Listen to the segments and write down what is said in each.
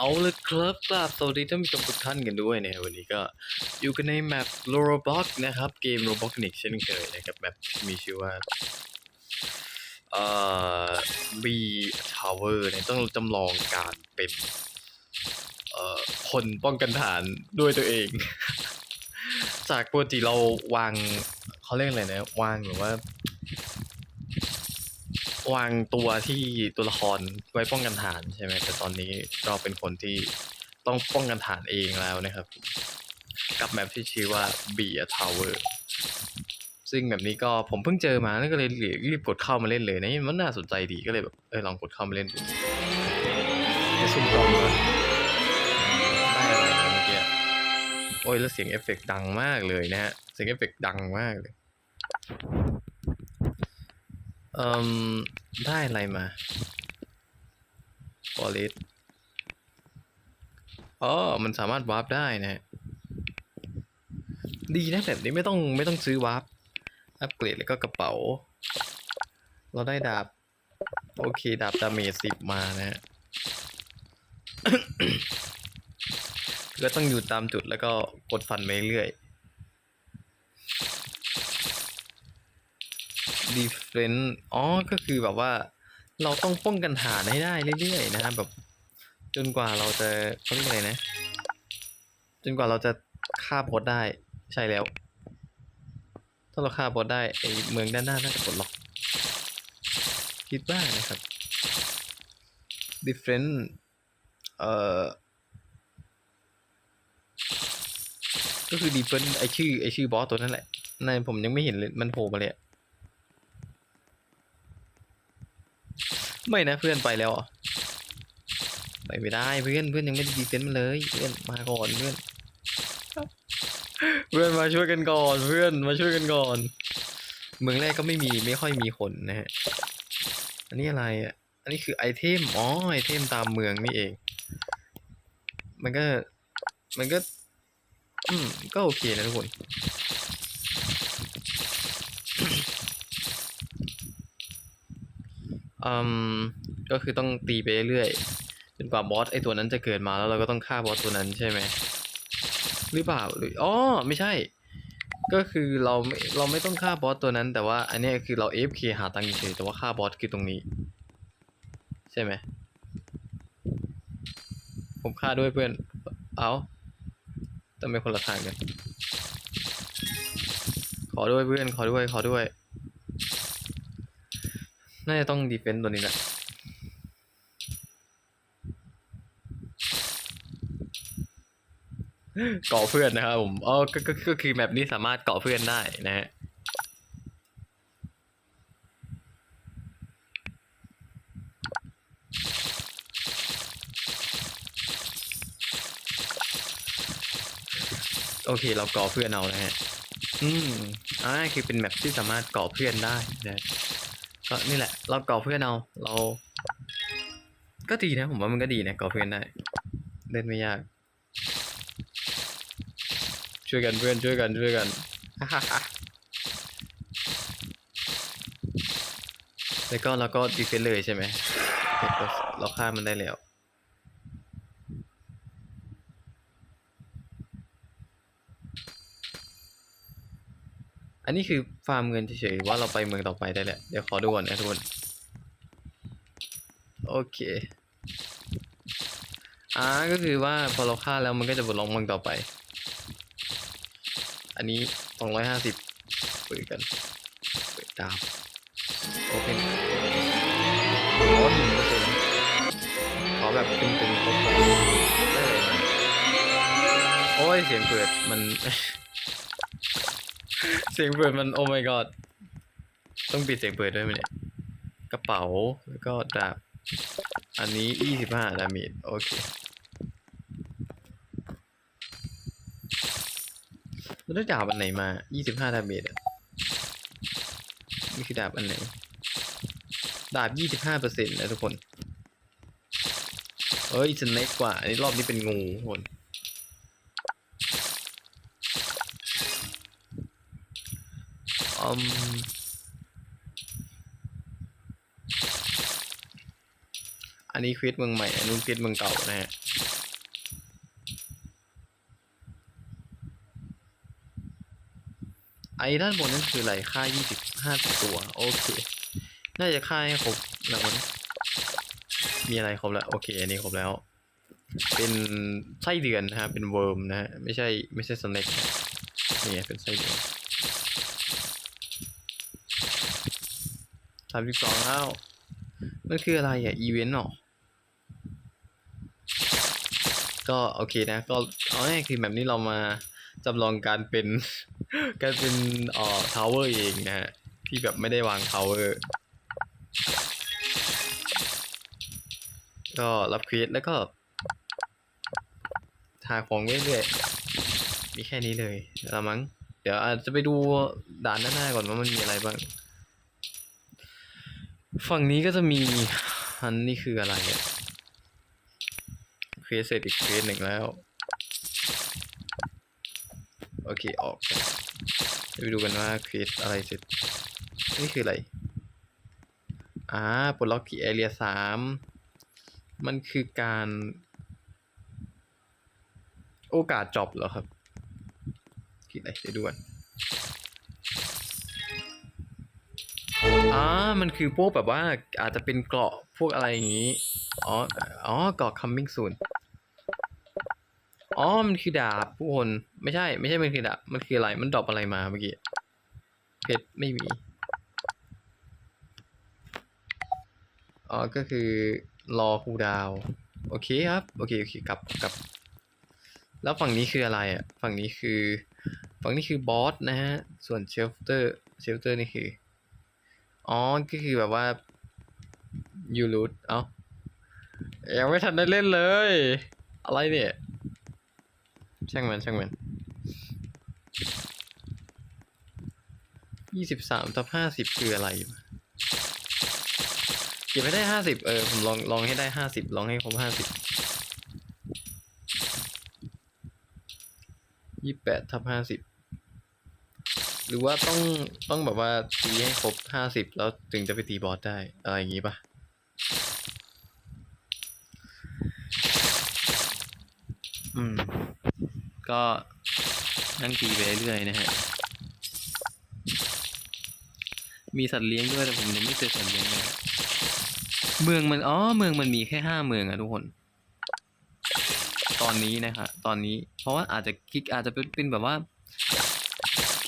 เอาเลยครับกราบสวัสดีท่านผู้ชมทุกท่านกันด้วยนะวันนี้ก็อยู่กันในแมป r o b o x นะครับ เกม Roblox นิกเช่นเคยนะครับแมปมีชื่อว่าเอ่อ B Tower เนี่ยต้องจำลองการเป็นเอ่อคนป้องกันฐานด้วยตัวเอง จากปกติเราวางเขาเรียกอะไรนะ วางแบบว่า วางตัวที่ตัวละครไว้ป้องกันฐานใช่ไหมแต่ตอนนี้เราเป็นคนที่ต้องป้องกันฐานเองแล้วนะครับ กับแมปที่ชื่อว่า b e a Tower ซึ่งแบบนี้ก็ผมเพิ่งเจอมาแล้วก็เลยรีบกดเข้ามาเล่นเลยนะมันน่าสนใจดีก็เลยแบบเออลองกดเข้ามาเล่นดูจะซุ่มกล้องก่อนได้อะไรเมื่อกี้โอ้ยแล้วเสียงเอฟเฟกต์ดังมากเลยนะฮะเสียงเอฟเฟกต์ดังมากเลย เอ่มได้อะไรมาฟอเรสอ๋อ มันสามารถวาร์ปได้นะฮะดีนะแบบนี้ไม่ต้องไม่ต้องซื้อวาร์ป อัปเกรดแล้วก็กระเป๋า เราได้ดาบ โอเค ดาบดาเมจสิบมานะฮะก็ต้องอยู่ตามจุดแล้วก็กดฟันไปเรื่อย ดีเฟนต์อ๋อ ก็คือแบบว่า เราต้องป้องกันฐานให้ได้เรื่อยๆนะครับแบบจนกว่าเราจะเขาเรียกอะไรนะ จนกว่าเราจะฆ่าบอสได้ใช่แล้ว ถ้าเราฆ่าบอสได้ไอเมืองด้านหน้าน่าจะปลดล็อกคิดว่านะครับ different เอ่อก็คือ different ไอชื่อไอชื่อบอสตัวนั่นแหละในผมยังไม่เห็นเลยมันโผล่มาเลยอะ ไม่นะเพื่อนไปแล้วเหรอไปไม่ได้เพื่อนเพื่อนยังไม่ได้ดีเฟนต์มาเลย เพื่อนมาก่อนเพื่อน เพื่อนมาช่วยกันก่อนเพื่อนมาช่วยกันก่อนเมืองแรกก็ไม่มีไม่ค่อยมีคนนะฮะอันนี้อะไรอะอันนี้คือไอเทมอ๋อไอเทมตามเมืองนี่เอง มันก็มันก็ อืมก็โอเคนะทุกคน อืมก็คือต้องตีไปเรื่อยจนกว่าบอสไอตัวนั้นจะเกิดมาแล้วเราก็ต้องฆ่าบอสตัวนั้นใช่ไหมหรือเปล่าหรืออ๋อไม่ใช่ ก็คือเราไม่เราไม่ต้องฆ่าบอสตัวนั้น แต่ว่าอันนี้คือเรา AFK หาตังค์เฉยแต่ว่าฆ่าบอสคือตรงนี้ ใช่ไหมผมฆ่าด้วยเพื่อน เอาแต่ไม่คนละทางกัน ขอด้วยเพื่อน ขอด้วย ขอด้วย น่าจะต้องดีเฟนต์ตัวนี้แหละเกาะเพื่อนนะครับผมอ๋อก็ก็ก็คือแบบนี้สามารถเกาะเพื่อนได้นะฮะโอเค เราเกาะเพื่อนเอานะฮะ อืมอ่าคือเป็นแบบที่สามารถเกาะเพื่อนได้นะ ก็นี่แหละ เราเกาะเพื่อนเอา เรา ก็ดีนะ ผมว่ามันก็ดีนะเกาะเพื่อนได้ เล่นไม่ยาก ช่วยกันเพื่อนช่วยกันช่วยกันแล้วก็เราก็ดีเฟนเลยใช่ไหมเราฆ่ามันได้แล้ว อันนี้คือฟาร์มเงินเฉยๆว่าเราไปเมืองต่อไปได้แหละ เดี๋ยวขอดูก่อนนะทุกคน โอเคอ่าก็คือว่าพอเราฆ่าแล้วมันก็จะบดลงเมืองต่อไป อันนี้สองร้อยห้าสิบเปิดกันเปิดดาวโอเคโอ้หนึ่งเปอร์เซ็นต์ขอแบบตึงๆครบๆได้เลยโอ้ยเสียงเปิดมัน เสียงเปิดมัน โอ้ my god ต้องปิดเสียงเปิดด้วยไหมเนี่ยกระเป๋าแล้วก็ดาบอันนี้ยี่สิบห้าดาเมจโอเคแล้วได้ดาบอันไหนมายี่สิบห้าดาเมจอะนี่คือดาบอันไหน ดาบยี่สิบห้าเปอร์เซ็นต์นะทุกคนเอ้ยจะเล็กกว่าอันนี้รอบนี้เป็นงูทุกคน อืมอันนี้ควิสเมืองใหม่ อันนู้นควิสเมืองเก่านะฮะ ไอ้ด้านบนนั่นคืออะไร ค่ายี่สิบห้าตัว โอเค น่าจะค่าให้ครบแล้วมั้งมีอะไรครบแล้ว โอเค อันนี้ครบแล้ว เป็นไส้เดือนนะฮะ เป็นเวิร์มนะฮะ ไม่ใช่ไม่ใช่สเน็กนะนี่ไงเป็นไส้เดือนามสิบสองแล้วมันคืออะไรอะ อีเวนต์หรอ ก็โอเคนะ ก็เอาง่ายคือแบบนี้เรามาจำลองการเป็น การเป็นเอ่อทาวเวอร์เองนะฮะ ที่แบบไม่ได้วางทาวเวอร์ ก็รับเควีสแล้วก็หาของเรื่อยๆ มีแค่นี้เลยละมั้ง เดี๋ยวอาจจะไปดูด่านด้านหน้าก่อนว่ามันมีอะไรบ้าง ฝั่งนี้ก็จะมีอันนี้คืออะไรอะเคสเสร็จอีกเคสหนึ่งแล้ว โอเค ออกไปดูกันว่าเคสอะไรเสร็จ นี่คืออะไร อ่าปลดล็อกที่แอเรียสามมันคือการ โอกาสจอบเหรอครับคิดอะไรเดี๋ยวดูกัน อ่ามันคือพวกแบบว่าอาจจะเป็นเกราะพวกอะไรอย่างนี้ อ๋อ อ๋อ เกราะ coming soon อ๋อ มันคือดาบผู้คน ไม่ใช่ ไม่ใช่ มันคือดาบ มันคืออะไร มันดรอปอะไรมาเมื่อกี้ เพชรไม่มี อ๋อ ก็คือรอคูดาว โอเคครับ โอเค โอเค กลับกลับ แล้วฝั่งนี้คืออะไรอะ ฝั่งนี้คือ ฝั่งนี้คือบอสนะฮะ ส่วนเชลเตอร์ เชลเตอร์นี่คือ อ๋อ ก็คือแบบว่ายูรูทเอ้ายังไม่ทันได้เล่นเลย อะไรเนี่ย ช่างมันช่างมันยี่สิบสามทับห้าสิบคืออะไรเก็บให้ได้ห้าสิบเออ ผมลองลองให้ได้ห้าสิบลองให้ครบห้าสิบยี่แปดทับห้าสิบ หรือว่าต้องต้องแบบว่าตีให้ครบห้าสิบแล้วถึงจะไปตีบอสได้ อะไรอย่างงี้ปะอืม ก็นั่งตีไปเรื่อยๆนะฮะ มีสัตว์เลี้ยงด้วยแต่ผมยังไม่เจอสัตว์เลี้ยงเลยเมืองมันอ๋อเมืองมันมีแค่ห้าเมืองอะทุกคน ตอนนี้นะฮะตอนนี้ เพราะว่าอาจจะคลิกอาจจะเป็นแบบว่า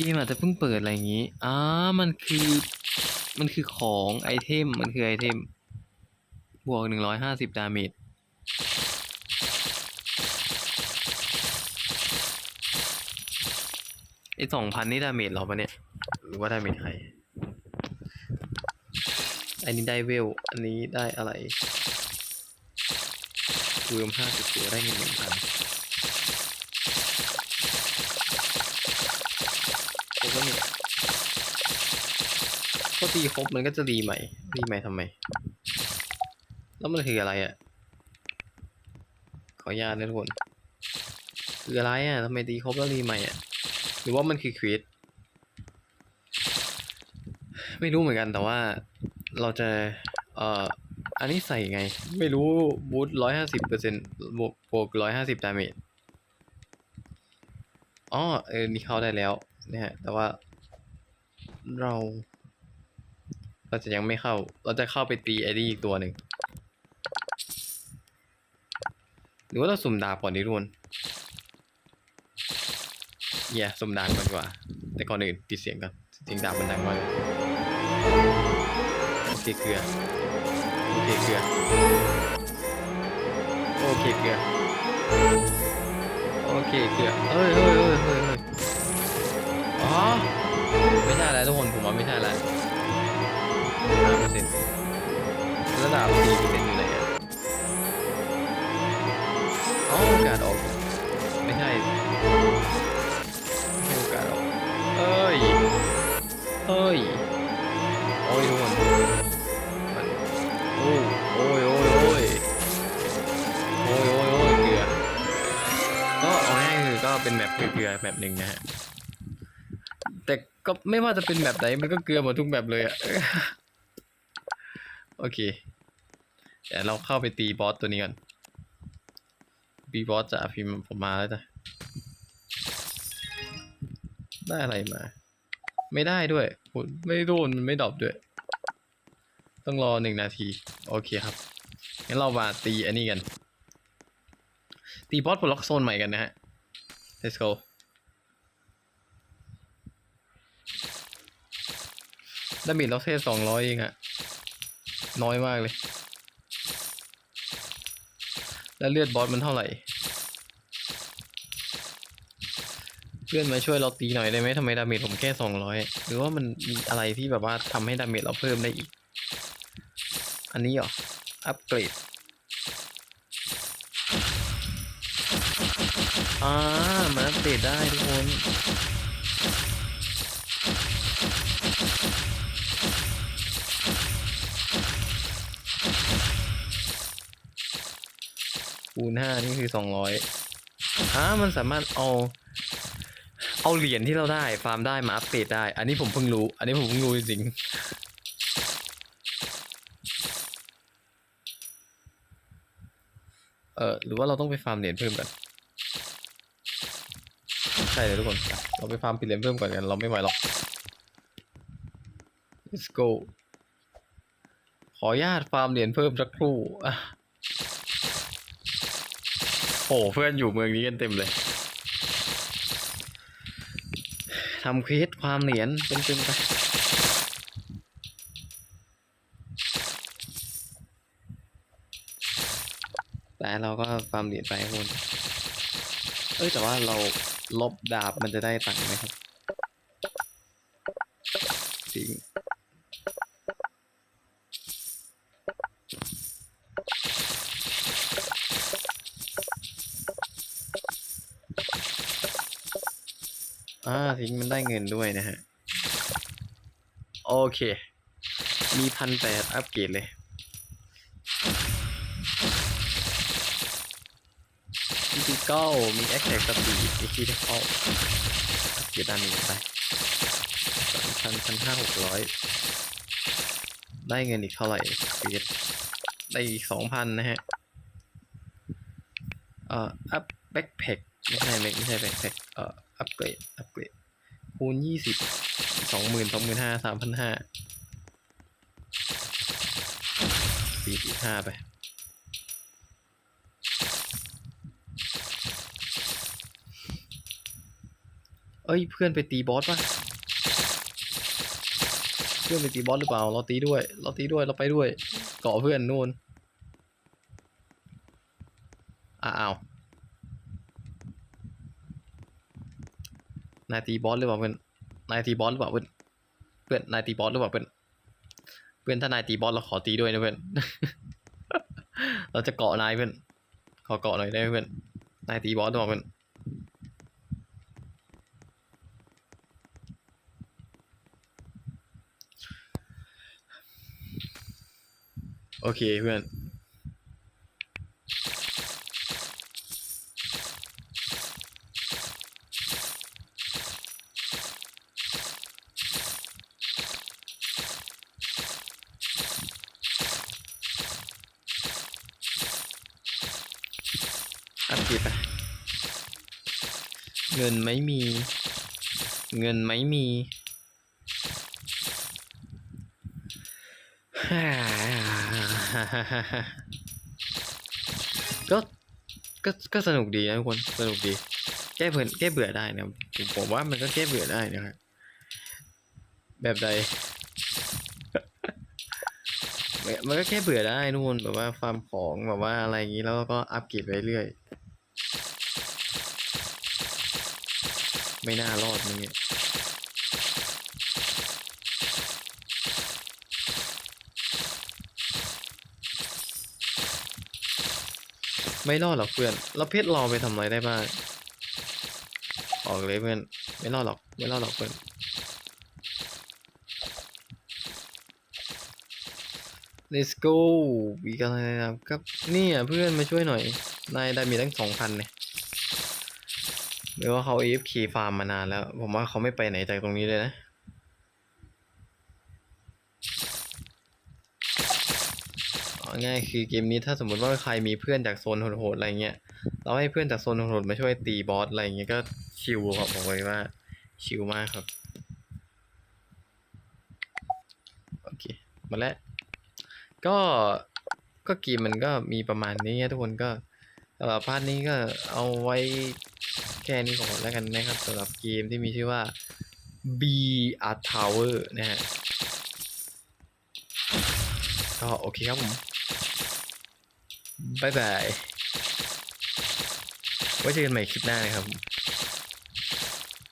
เกมอาจจะเพิ่งเปิดอะไรอย่างนี้อ่ามันคือมันคือของไอเทมมันคือไอเทม บวกหนึ่งร้อยห้าสิบดาเมจไอสองพันนี่ดาเมจเราปะเนี่ย หรือว่าดาเมจใคร อันนี้ได้เวล อันนี้ได้อะไรรวมห้าสิบตัวได้เงินหนึ่งพันครบแล้วเนี่ยก็ ตีครบมันก็จะรีใหม่ รีใหม่ทำไม แล้วมันคืออะไรอะ ขออนุญาตนะทุกคน คืออะไรอะทำไมตีครบแล้วรีใหม่อะ หรือว่ามันคือควิดไม่รู้เหมือนกันแต่ว่าเราจะ เอ่อ อันนี้ใส่ไง ไม่รู้บูทร้อยห้าสิบเปอร์เซ็นต์บวกบวกร้อยห้าสิบดาเมจอ๋อเออนี่เข้าได้แล้วนะฮะแต่ว่าเรา เราจะยังไม่เข้า เราจะเข้าไปตีไอ้นี่อีกตัวหนึ่งหรือว่าเราสุ่มดาบก่อนดีทุกคนเย่สุ่มดาบก่อนดีกว่า แต่ก่อนอื่นปิดเสียงก่อนเสียงดาบมันดังมากโอเคเกลือโอเคเกลือโอเคเกลือโอเคเกลือเฮ้ยเฮ้ยเฮ้ยเฮ้ยเฮ้ยอ๋อไม่ใช่แล้วทุกคนผมว่าไม่ใช่แล้ว ห้าเปอร์เซ็นต์ระดับสี่เปอร์เซ็นต์อยู่ไหนอะอ๋อโอกาสออก ไม่ใช่ไม่ใช่โอกาสออกเอ้ยเฮ้ย โอ้ยทุกคนมันโอ้โอ้ยโอ้ยโอ้ยโอ้ยโอ้ยโอ้ยเกลือ ก็เอาง่ายคือก็เป็นแบบเกลือแบบหนึ่งนะฮะ แต่ก็ไม่ว่าจะเป็นแบบไหนมันก็เกลือหมดทุกแบบเลยอะ โอเคเดี๋ยวเราเข้าไปตีบอสตัวนี้ก่อนบีบอสจะพิมพ์ผมมาแล้วจ้ะได้อะไรมา ไม่ได้ด้วยไม่โดนมันไม่ดรอปด้วย ต้องรอหนึ่งนาที โอเคครับงั้นเรามาตีอันนี้กัน ตีบอสปลดล็อกโซนใหม่กันนะฮะ let's go ดาเมจล็อกเซสสองร้อยเองอะ น้อยมากเลย แล้วเลือดบอสมันเท่าไหร่เพื่อนมาช่วยเราตีหน่อยได้ไหมทำไมดาเมจผมแค่สองร้อยหรือว่ามันมีอะไรที่แบบว่าทำให้ดาเมจเราเพิ่มได้อีก อันนี้เหรอ อัปเกรดอ่ามันอัปเกรดได้ทุกคน คูณห้านี่คือสองร้อยอ่ามันสามารถเอา เอาเหรียญที่เราได้ฟาร์มได้มาอัปเดตได้ อันนี้ผมเพิ่งรู้ อันนี้ผมเพิ่งรู้จริงเออหรือว่าเราต้องไปฟาร์มเหรียญเพิ่มกันใช่เลยทุกคน เราไปฟาร์มปิดเหรียญเพิ่มก่อนกัน เราไม่ไหวหรอก let's go ขออนุญาตฟาร์มเหรียญเพิ่มสักครู่ โอ้เพื่อนอยู่เมืองนี้กันเต็มเลยทำเควสความเหรียญเป็นๆไปแต่เราก็ฟาร์มเหรียญไปครับคุณเอ้ยแต่ว่าเราลบดาบมันจะได้ตังค์ไหมครับ ทิ้งมันได้เงินด้วยนะฮะ โอเค มีพันแปดอัปเกรดเลย ฟิสิกอลมีแอคแท็กสปีดมีคีเทคอลเกรด้านนึ่งไปสามพันพันห้าหกร้อยได้เงินอีกเท่าไหร่เกียร์ได้อีกสองพันนะฮะ เอ่อ อัพแบ็คแพ็คไม่ใช่ไม่ไม่ใช่แบ็คแพ็คเอ่อ อัปเกรดอัปเกรด คูณยี่สิบสองหมื่นสองหมื่นห้าสามพันห้าสี่สิบห้าไปเอ้ยเพื่อนไปตีบอสป่ะเพื่อนไปตีบอสหรือเปล่า เราตีด้วย เราตีด้วยเราไปด้วย เกาะเพื่อนนู่นอ้าว นายตีบอสหรือเปล่าเพื่อนนายตีบอสหรือเปล่าเพื่อนเพื่อนนายตีบอสหรือเปล่าเพื่อนเพื่อนถ้านายตีบอสเราขอตีด้วยนะเพื่อนเราจะเกาะนายเพื่อนขอเกาะหน่อยได้ไหมเพื่อนนายตีบอสหรือเปล่าเพื่อนโอเคเพื่อน อัปเดตไปเงินไม่มี เงินไม่มีก็ก็ก็สนุกดีนะทุกคนสนุกดี แก้เบื่อแก้เบื่อได้นะผมว่ามันก็แก้เบื่อได้นะครับแบบใดมันมันก็แค่เบื่อได้นู่นแบบว่าฟาร์มของแบบว่าอะไรอย่างนี้แล้วก็อัปเกรดไปเรื่อย ไม่น่ารอดมึงเนี่ยไม่รอดหรอกเพื่อนแล้วเพชรรอไปทำอะไรได้บ้างออกเลยเพื่อน ไม่รอดหรอก ไม่รอดหรอกเพื่อน let's go อีกอะไรนะครับ เนี่ยเพื่อนมาช่วยหน่อย นายได้มีตั้งสองพันเนี่ย หรือว่าเขา AFK ฟาร์มมานานแล้ว ผมว่าเขาไม่ไปไหนจากตรงนี้เลยนะ ง่ายคือเกมนี้ถ้าสมมติว่าใครมีเพื่อนจากโซนโหดๆอะไรเงี้ย เราให้เพื่อนจากโซนโหดๆมาช่วยตีบอสอะไรเงี้ยก็ชิลครับบอกเลยว่า ชิลมากครับ โอเคมาแล้ว ก็ก็เกมมันก็มีประมาณนี้ทุกคนก็ สำหรับพาร์ทนี้ก็เอาไว้แค่นี้ก่อนแล้วกันนะครับสำหรับเกมที่มีชื่อว่า B a Tower นะฮะก็โอเคครับผมบายบายไว้เจอกันใหม่คลิปหน้านะครับ